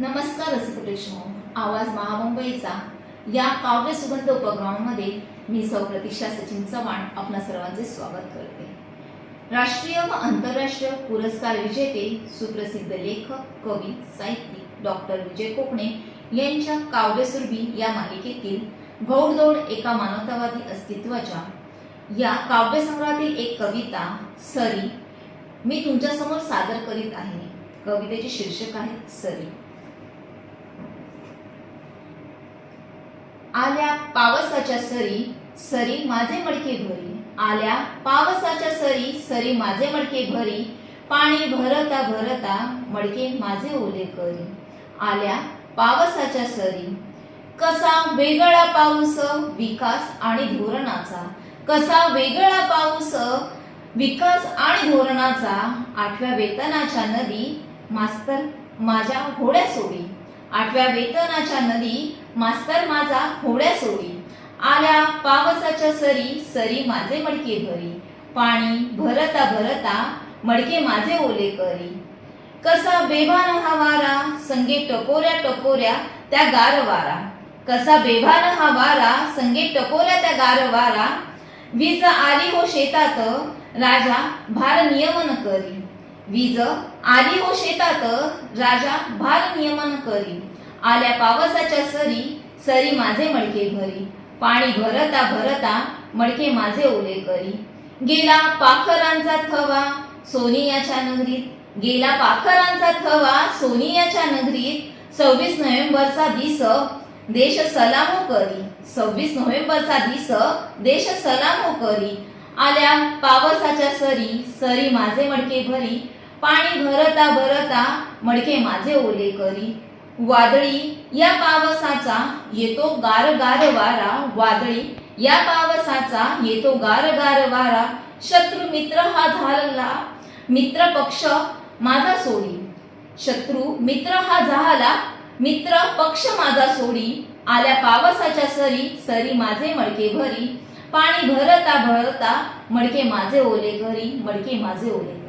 नमस्कार रसिकप्रेक्षक आवाज महामुंबईचा. या काव्य सुगंध उपक्रमामध्ये मी सौ प्रतिष्ठा सचिन चव्हाण आपणा सर्वांचे स्वागत करते. राष्ट्रीय व आंतरराष्ट्रीय पुरस्कार विजेते सुप्रसिद्ध लेखक कवी साहित्यिक डॉक्टर विजय कोकणे यांच्या काव्यसुरभी या मालिकेतील घोडदौड एका मानवतावादी अस्तित्वाच्या या काव्यसंग्रहातील एक कविता सरी मी तुमच्यासमोर सादर करीत आहे. कवितेचे शीर्षक आहे सरी. आल्या पावसाच्या सरी सरी माझे मडके भरी. आल्या पावसाच्या सरी सरी माझे मडके भरी. पाणी भरता भरता मडके माझे ओले करी. आल्या पावसाच्या सरी. कसा वेगळा पाऊस विकास आणि धोरणाचा. कसा वेगळा पाऊस विकास आणि धोरणाचा. आठव्या वेतनाच्या नदी मास्तर माझ्या होड्या सोडी. आठव्या वेतनाच्या नदी मास्तर माझा होड्या सोडी. आल्या पावसाच्या सरी सरी माझे मडके भरी. पाणी भरता भरता मडके माझे ओले करी. कसा बेभान हा वारा संगे टकोऱ्या टकोऱ्या त्या गार वारा. कसा बेभान हा वारा संगे टकोऱ्या त्या गार वारा. वीज आली हो शेतात राजा भार नियमन करी. वीज आली हो शेतात राजा भार नियमन करी. आल्या पावसाच्या सरी सरी माझे मडके भरी. पाणी भरता भरता मडके माझे ओले करी. गेला पाखरांचा थवा सोनियाच्या नगरीत. गेला पाखरांचा थवा सोनियाच्या नगरीत. सव्वीस नोव्हेंबरचा दिस देश सलामो करी. सव्वीस नोव्हेंबरचा दिस देश सलामो करी. आल्या पावसाच्या सरी सरी माझे मडके भरी. पाणी भरता भरता मडके माझे ओले करी. वादळी या पावसाचा येतो गार गार वारा. वादळी या पावसाचा येतो गार गार वारा. शत्रू मित्र हा झाला मित्र पक्ष माझा सोडी. शत्रू मित्र हा झाला मित्र पक्ष माझा सोडी. आल्या पावसाच्या सरी सरी माझे मडके भरी. पाणी भरता भरता मडके माझे ओले घरी मडके माझे ओले